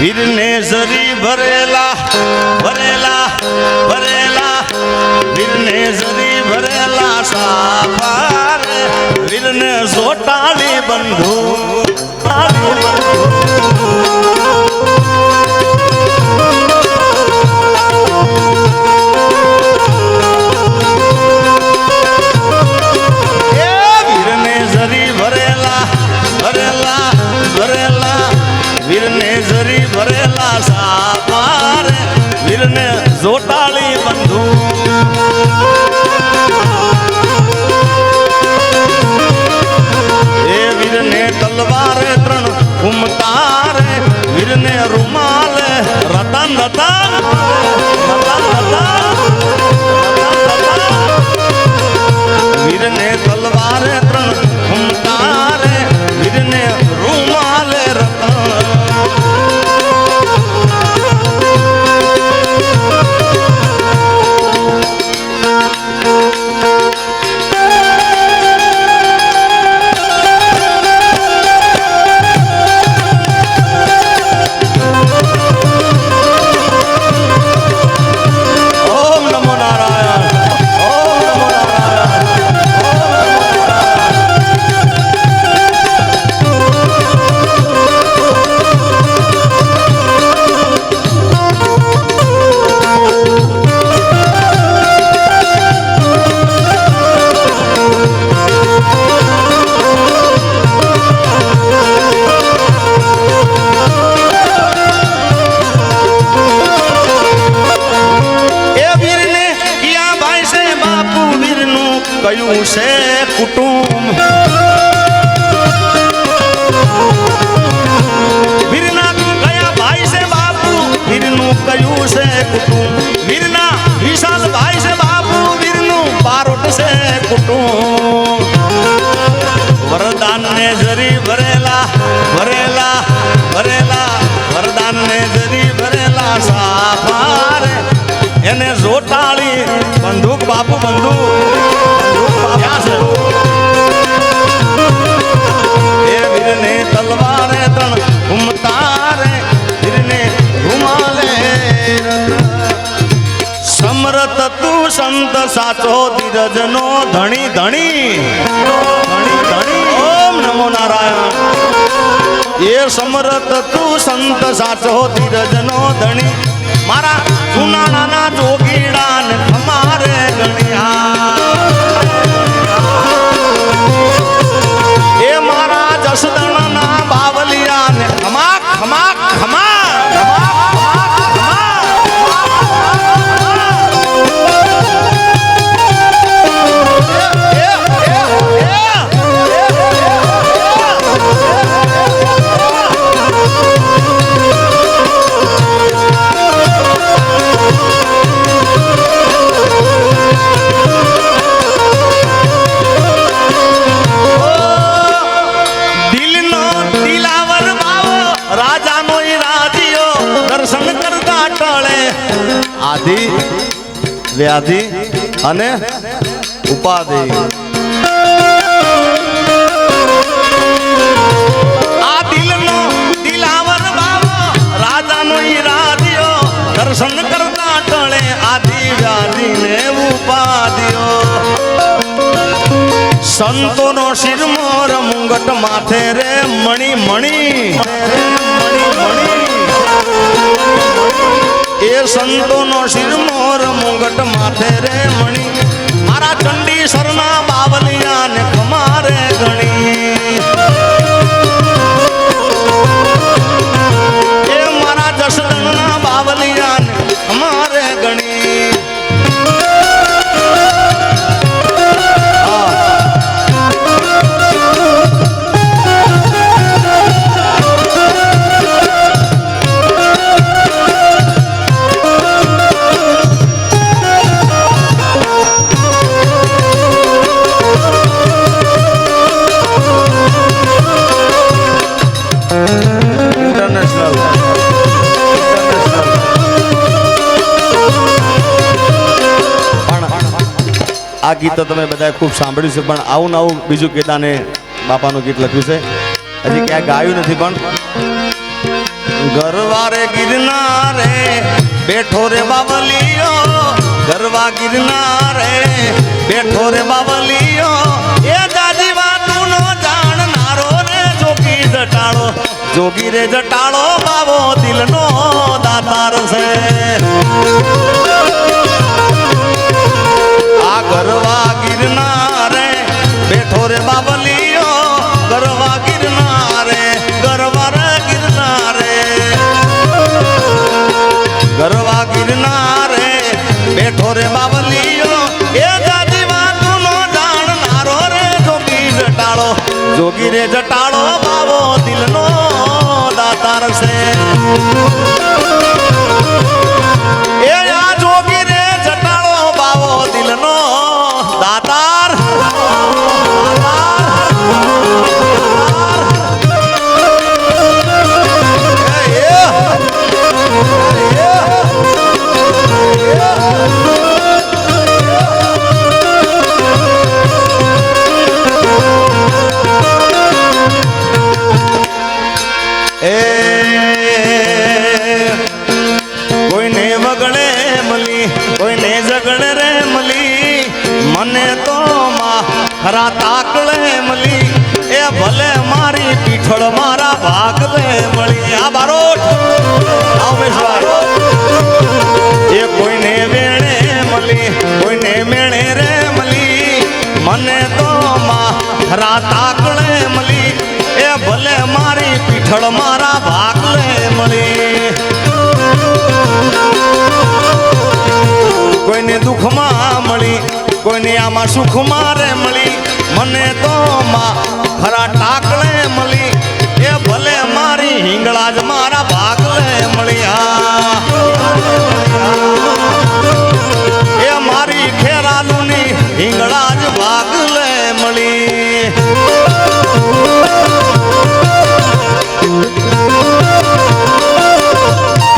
વીરને જરી ભરેલા ભરેલા ભરેલા વીરને જરી ભરેલા સાફાર વીરને જોટાળી બંધુ બંધુ. એને જોટાળી. બંદૂક બાપુ, બંદૂક. એ વીરને તલવારે ત્રણ ઘૂમતારે, વીરને ઘુમાલે સમરત તું સંત સાચો ધીરજનો ધણી ધણી. ધણી ધણી. ઓમ નમો નારાયણ. એ સમરત તું સંત સાચો ધીરજનો ધણી. મારા જૂના નાના જોગીડા ને તમારે ગણ્યા. એ મારા જસદણના વ્યાધિ અને ઉપાધિ. દર્શન કરતા ટળે આદિ વ્યાધિ ને ઉપાધિઓ સંતોનો શિરમોર મુંગટ માથે રે મણી મણી મણી મણી. એ સંતોનો શિરમોર મુગટ માથે રે મણી. મારા ચંડી સરના બાવલિયા ગીત તો તમે બધાએ ખૂબ સાંભળ્યું છે, પણ આવું આવું બીજું કેદાને બાપાનું ગીત લખ્યું છે. હજી ક્યાંય ગાયું નથી પણ. ગરવારે ગિરનારે, બેઠો રે બાબલીઓ ગરવા ગિરનારે, બેઠો રે બાબલીઓ એ દાદી વાતું નો જાણનારો રે, જોગી જટાળો, જોગી રે જટાળો બાવો દિલનો દાતાર જટાળો બાવો દિલનો દાતાર છે. ખરા તાકળે મળી, એ ભલે મારી પીઠળ મારા ભાગલે મળી. આ બારોટ બેસવા. એ કોઈને વેણે મળી, કોઈને મેણે રે મળી. મને તો ખરા તાકળે મળી, એ ભલે મારી પીઠળ મારા ભાગલે મળી. કોઈને દુઃખમાં કોઈને આમાં સુખમાં મળી. મને તો માં ખરા ટાકળે મળી. એ ભલે મારી હિંગળા જ મારા ભાગલે મળી. હા. એ મારી ખેરાલુની હિંગળા જ ભાગલે મળી.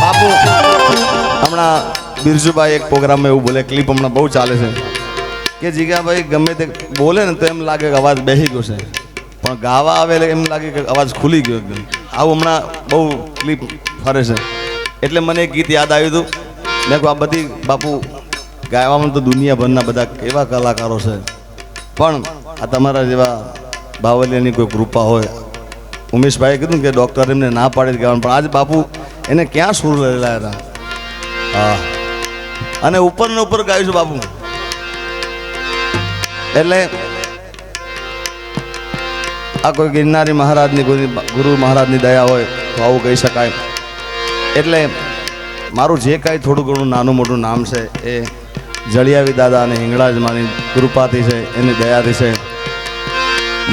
બાપુ, હમણાં બિરજુભાઈ એક પ્રોગ્રામમાં એવું બોલે ક્લિપ હમણાં બહુ ચાલે છે. કે જીગાભાઈ ગમે તે બોલે ને તો એમ લાગે કે અવાજ બેસી ગયો છે. પણ ગાવા આવે એમ લાગે કે અવાજ ખુલી ગયો એકદમ. આવું હમણાં બહુ ક્લિપ ફરે છે. એટલે મને એક ગીત યાદ આવ્યું હતું. મેં કહું આ બધી બાપુ ગાવામાં તો દુનિયાભરના બધા કેવા કલાકારો છે. પણ આ તમારા જેવા બાવલિયાની કોઈ કૃપા હોય. ઉમેશભાઈએ કીધું કે ડૉક્ટર એમને ના પાડી ગાવાનું પણ આજ બાપુ એને ક્યાં સુર લેલા હતા? હા. અને ઉપર ને ઉપર ગાયું છું બાપુ. એટલે આ કોઈ ગિરનારી મહારાજની ગુરુ મહારાજની દયા હોય તો આવું કહી શકાય. એટલે મારું જે કાંઈ થોડું ઘણું નાનું મોટું નામ છે એ જળિયાવી દાદા અને હિંગળાજમાની કૃપાથી છે, એની દયાથી છે.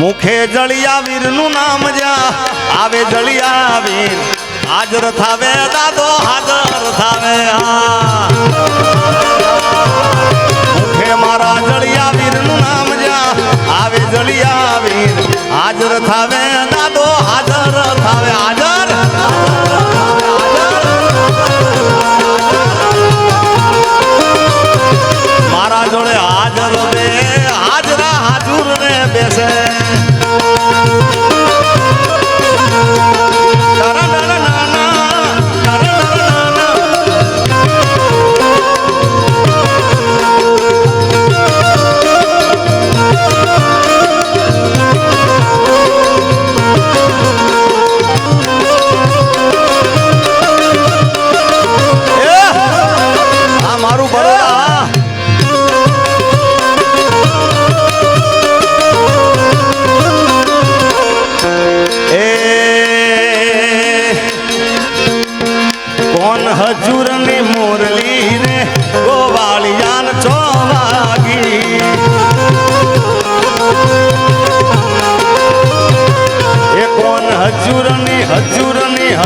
મુખે જળિયાવીરનું નામ જ્યાં આવે જળિયાવીર, હાજર થાવે દાદો, હાજર થાવે મુખે મારા જળિયાવીર નું નામ વીર આવે. હાજર થાવે દાદો હાજર થાવે. હાજર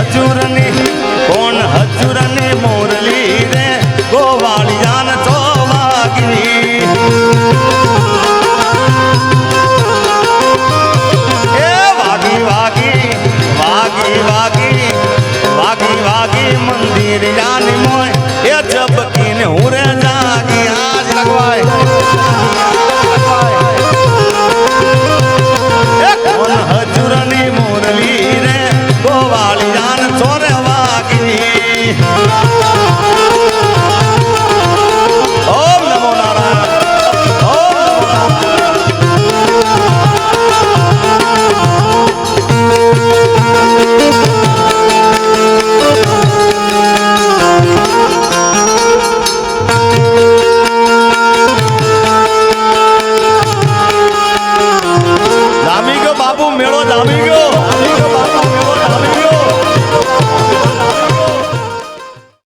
ની હજુરની કોણ હજુરની મોરલી રે ગોવાળિયાન ચોવાગી એ વાગી વાગી વાગી વાગી વાગી વાગી મંદિર યાની મોય એ જબકીને હું રે